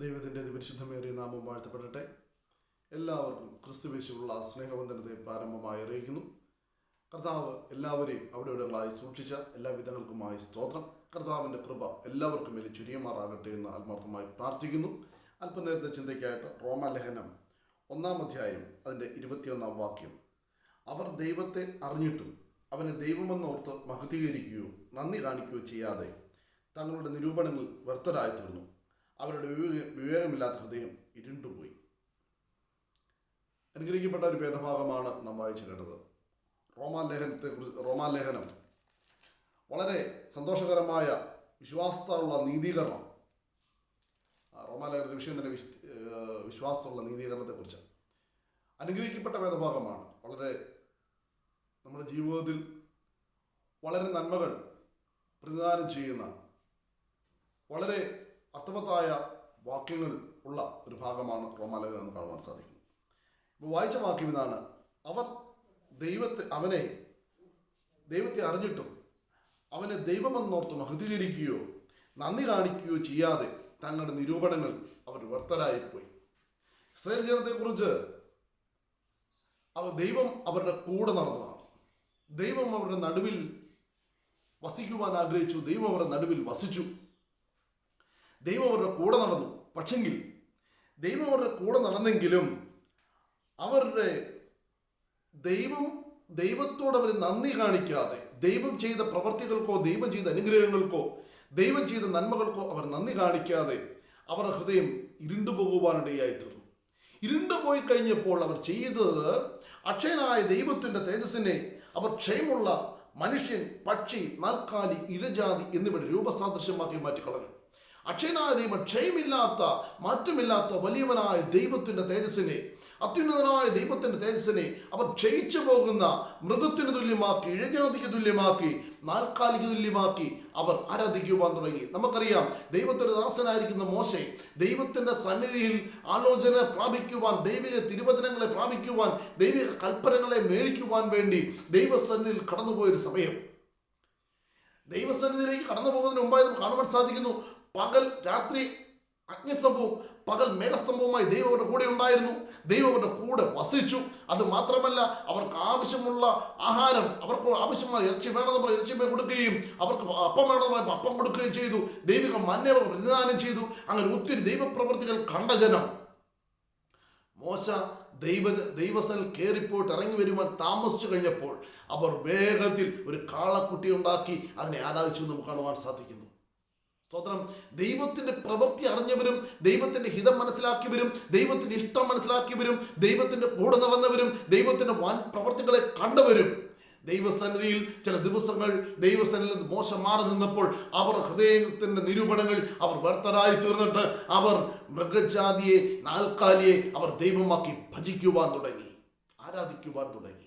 ദൈവത്തിന്റെ പരിശുദ്ധമേറിയ നാമം വാഴ്ത്തപ്പെടട്ടെ. എല്ലാവർക്കും ക്രിസ്തുവേശുള്ള സ്നേഹവന്ദനത്തെ പ്രാരംഭമായി അറിയിക്കുന്നു. കർത്താവ് എല്ലാവരെയും അവിടെ ഇവിടങ്ങളായി സൂക്ഷിച്ച എല്ലാ വിധങ്ങൾക്കുമായി സ്തോത്രം. കർത്താവിന്റെ കൃപ എല്ലാവർക്കും മേലെ ചുരിയമാറാകട്ടെ എന്ന് ആത്മാർത്ഥമായി പ്രാർത്ഥിക്കുന്നു. അല്പനേരത്തെ ചിന്തയ്ക്കായിട്ട് റോമാലേഖനം ഒന്നാം അധ്യായം അതിന്റെ ഇരുപത്തിയൊന്നാം വാക്യം. അവർ ദൈവത്തെ അറിഞ്ഞിട്ടും അവനെ ദൈവമെന്നോർത്ത് മഹതീകരിക്കുകയോ നന്ദി കാണിക്കുകയോ ചെയ്യാതെ തങ്ങളുടെ നിരൂപണങ്ങൾ വ്യർത്ഥരായി തീർന്നു അവരുടെ വിവേക വിവേകമില്ലാത്ത ഹൃദയം ഇരുണ്ടുപോയി. അനുഗ്രഹിക്കപ്പെട്ട ഒരു ഭേദഭാഗമാണ് നാം വായിച്ചു കേട്ടത്. റോമാലേഖനത്തെ കുറിച്ച് റോമാലേഖനം. വളരെ സന്തോഷകരമായ വിശ്വാസത്തുള്ള നീതീകരണം. ആ, റോമാലേഖനത്തിന്റെ വിഷയം തന്നെ വിശ് വിശ്വാസമുള്ള നീതീകരണത്തെക്കുറിച്ച്. അനുഗ്രഹിക്കപ്പെട്ട വേദഭാഗമാണ് വളരെ നമ്മുടെ ജീവിതത്തിൽ വളരെ നന്മകൾ പ്രതിദാനം ചെയ്യുന്ന വളരെ അർത്ഥവത്തായ വാക്യങ്ങൾ ഉള്ള ഒരു ഭാഗമാണ് റോമാലേഖനം എന്ന് കാണുവാൻ സാധിക്കും ഇപ്പോൾ വായിച്ച വാക്യം ഇതാണ് അവർ ദൈവത്തെ അവനെ ദൈവത്തെ അറിഞ്ഞിട്ടും അവനെ ദൈവമെന്നോർത്ത് മഹതീകരിക്കുകയോ നന്ദി കാണിക്കുകയോ ചെയ്യാതെ തങ്ങളുടെ നിരൂപണങ്ങൾ അവർ വ്യർത്ഥരായിപ്പോയി. ഇസ്രായേൽ ജനത്തെക്കുറിച്ച് അവ ദൈവം അവരുടെ കൂടെ നടന്നതാണ്. ദൈവം അവരുടെ നടുവിൽ വസിക്കുവാൻ ആഗ്രഹിച്ചു ദൈവം അവരുടെ നടുവിൽ വസിച്ചു. ദൈവം അവരുടെ കൂടെ നടന്നു. പക്ഷെങ്കിൽ ദൈവം അവരുടെ കൂടെ നടന്നെങ്കിലും അവരുടെ ദൈവം ദൈവത്തോട് അവർ നന്ദി കാണിക്കാതെ ദൈവം ചെയ്ത പ്രവർത്തികൾക്കോ ദൈവം ചെയ്ത അനുഗ്രഹങ്ങൾക്കോ ദൈവം ചെയ്ത നന്മകൾക്കോ അവർ നന്ദി കാണിക്കാതെ അവരുടെ ഹൃദയം ഇരുണ്ടു പോകുവാനിടയായി തീർന്നു. ഇരുണ്ടുപോയി കഴിഞ്ഞപ്പോൾ അവർ ചെയ്തത് അക്ഷയനായ ദൈവത്തിന്റെ തേജസ്സിനെ അവർ ക്ഷയമുള്ള മനുഷ്യൻ പക്ഷി നാൽക്കാലി ഇഴജാതി എന്നിവയുടെ രൂപസാദൃശ്യമാക്കി മാറ്റിക്കളഞ്ഞു. അക്ഷയനായ ക്ഷയമില്ലാത്ത മാറ്റമില്ലാത്ത വലിയവനായ ദൈവത്തിന്റെ തേജസ്സിനെ അത്യുന്നതനായ ദൈവത്തിന്റെ തേജസ്സിനെ അവർ ക്ഷയിച്ചു പോകുന്ന മൃഗത്തിന് തുല്യമാക്കി ഇഴജാതിക്ക് തുല്യമാക്കി നാൽക്കാലിക്ക് തുല്യമാക്കി അവർ ആരാധിക്കുവാൻ തുടങ്ങി. നമുക്കറിയാം ദൈവത്തിന്റെ ദാസനായിരിക്കുന്ന മോശെ ദൈവത്തിന്റെ സന്നിധിയിൽ ആലോചന പ്രാപിക്കുവാൻ ദൈവിക തിരുവചനങ്ങളെ പ്രാപിക്കുവാൻ ദൈവിക കൽപ്പനകളെ മേടിക്കുവാൻ വേണ്ടി ദൈവസന്നിധിയിൽ കടന്നുപോയൊരു സമയം. ദൈവസന്നിധിയിലേക്ക് കടന്നു പോകുന്നതിന് മുമ്പായി നമുക്ക് കാണുവാൻ സാധിക്കുന്നു പകൽ രാത്രി അഗ്നിസ്തംഭവും പകൽ മേഘസ്തംഭവുമായി ദൈവം അവരുടെ കൂടെ ഉണ്ടായിരുന്നു. ദൈവം അവരുടെ കൂടെ വസിച്ചു. അത് മാത്രമല്ല അവർക്ക് ആവശ്യമുള്ള ആഹാരം അവർക്ക് ആവശ്യമായ ഇറച്ചി വേണമെന്ന് പറഞ്ഞ് ഇറച്ചി കൊടുക്കുകയും അവർക്ക് അപ്പം വേണമെന്ന് പറയുമ്പോൾ അപ്പം കൊടുക്കുകയും ചെയ്തു. ദൈവിക മന്യവർ പ്രതിദാനം ചെയ്തു. അങ്ങനെ ഒത്തിരി ദൈവപ്രവർത്തികൾ കണ്ട ജനം. മോശ ദൈവ ദൈവസൽ കയറിപ്പോയിട്ട് ഇറങ്ങി വരുമ്പോൾ താമസിച്ചു കഴിഞ്ഞപ്പോൾ അവർ വേഗത്തിൽ ഒരു കാളക്കുട്ടി ഉണ്ടാക്കി അതിനെ ആരാധിച്ചു നമുക്ക് കാണുവാൻ സാധിക്കുന്നു. സ്തോത്രം. ദൈവത്തിന്റെ പ്രവൃത്തി അറിഞ്ഞവരും ദൈവത്തിന്റെ ഹിതം മനസ്സിലാക്കിയവരും ദൈവത്തിന്റെ ഇഷ്ടം മനസ്സിലാക്കിയവരും ദൈവത്തിന്റെ കൂടെ നടന്നവരും ദൈവത്തിന്റെ വൻ പ്രവൃത്തികളെ കണ്ടവരും. ദൈവസന്നിധിയിൽ ചില ദിവസങ്ങൾ ദൈവസന്നിധിയിൽ നിന്ന് മോശം മാറി നിന്നപ്പോൾ അവർ ഹൃദയത്തിന്റെ നിരൂപണങ്ങൾ അവർ വ്യർത്ഥരായി തീർന്നിട്ട് അവർ മൃഗജാതിയെ നാൽക്കാലിയെ അവർ ദൈവമാക്കി ഭജിക്കുവാൻ തുടങ്ങി ആരാധിക്കുവാൻ തുടങ്ങി.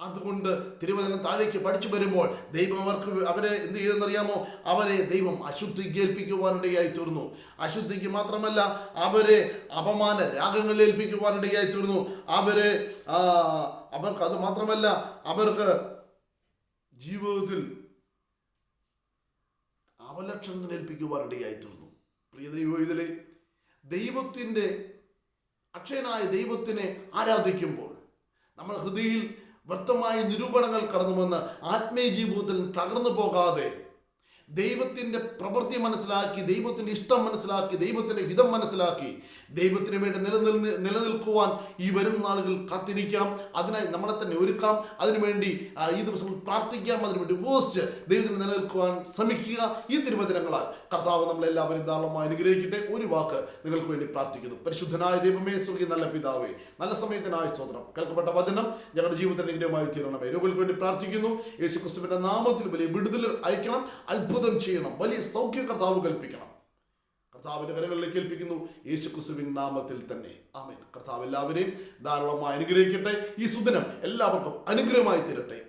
അതുകൊണ്ട് തിരുവചനം താഴേക്ക് പഠിച്ചു വരുമ്പോൾ ദൈവം അവർക്ക് അവരെ എന്ത് ചെയ്തെന്നറിയാമോ? അവരെ ദൈവം അശുദ്ധി ഏൽപ്പിക്കുവാനിടയായി തീർന്നു. അശുദ്ധിക്ക് മാത്രമല്ല അവരെ അപമാന രാഗങ്ങളിൽ ഏൽപ്പിക്കുവാനിടയായി തീർന്നു. അവരെ അവർക്ക് അത് മാത്രമല്ല അവർക്ക് ജീവിതത്തിൽ അവലക്ഷണം ഏൽപ്പിക്കുവാനിടയായി തീർന്നു. പ്രിയ ദൈവം ഇതിലെ ദൈവത്തിന്റെ അക്ഷയനായ ദൈവത്തിനെ ആരാധിക്കുമ്പോൾ നമ്മുടെ ഹൃദയയിൽ വ്യക്തമായ നിരൂപണങ്ങൾ കടന്നു വന്ന് ആത്മീയ ജീവിതത്തിൽ തകർന്നു പോകാതെ ദൈവത്തിന്റെ പ്രവൃത്തി മനസ്സിലാക്കി ദൈവത്തിന്റെ ഇഷ്ടം മനസ്സിലാക്കി ദൈവത്തിന്റെ ഹിതം മനസ്സിലാക്കി ദൈവത്തിന് വേണ്ടി നിലനിൽ നിലനിൽക്കുവാൻ ഈ വരും നാളുകൾ കാത്തിരിക്കാം. അതിനായി നമ്മളെ തന്നെ ഒരുക്കാം. അതിനുവേണ്ടി ഈ ദിവസം പ്രാർത്ഥിക്കാം. അതിനുവേണ്ടി ഉപയോഗിച്ച് ദൈവത്തിന് നിലനിൽക്കുവാൻ ശ്രമിക്കുക. ഈ തിരുവചനങ്ങളാൽ കർത്താവ് നമ്മളെല്ലാവരും ധാരാളമായി അനുഗ്രഹിക്കട്ടെ. ഒരു വാക്ക് നിങ്ങൾക്ക് വേണ്ടി പ്രാർത്ഥിക്കുന്നു. പരിശുദ്ധനായ ദൈവമേ സുഖി നല്ല പിതാവേ നല്ല സമയത്തിനായ സ്തോത്രം. കേൾക്കപ്പെട്ട വചനം ഞങ്ങളുടെ ജീവിതത്തിൽ അനുഗ്രഹമായി തീരണമേ. രോഗികൾക്ക് വേണ്ടി പ്രാർത്ഥിക്കുന്നു. യേശു ക്രിസ്തുവിന്റെ നാമത്തിൽ വലിയ വിടുതൽ അയക്കണം അത്ഭുതം ചെയ്യണം വലിയ സൗഖ്യം കർത്താവ് കൽപ്പിക്കണം. കർത്താവിന്റെ കരങ്ങളിലേക്ക് ഏൽപ്പിക്കുന്നു. യേശു ക്രിസ്തുവിൻ നാമത്തിൽ തന്നെ. ആമേൻ. കർത്താവ് എല്ലാവരെയും ധാരാളമായി അനുഗ്രഹിക്കട്ടെ. ഈ സുദിനം എല്ലാവർക്കും അനുഗ്രഹമായി തീരട്ടെ.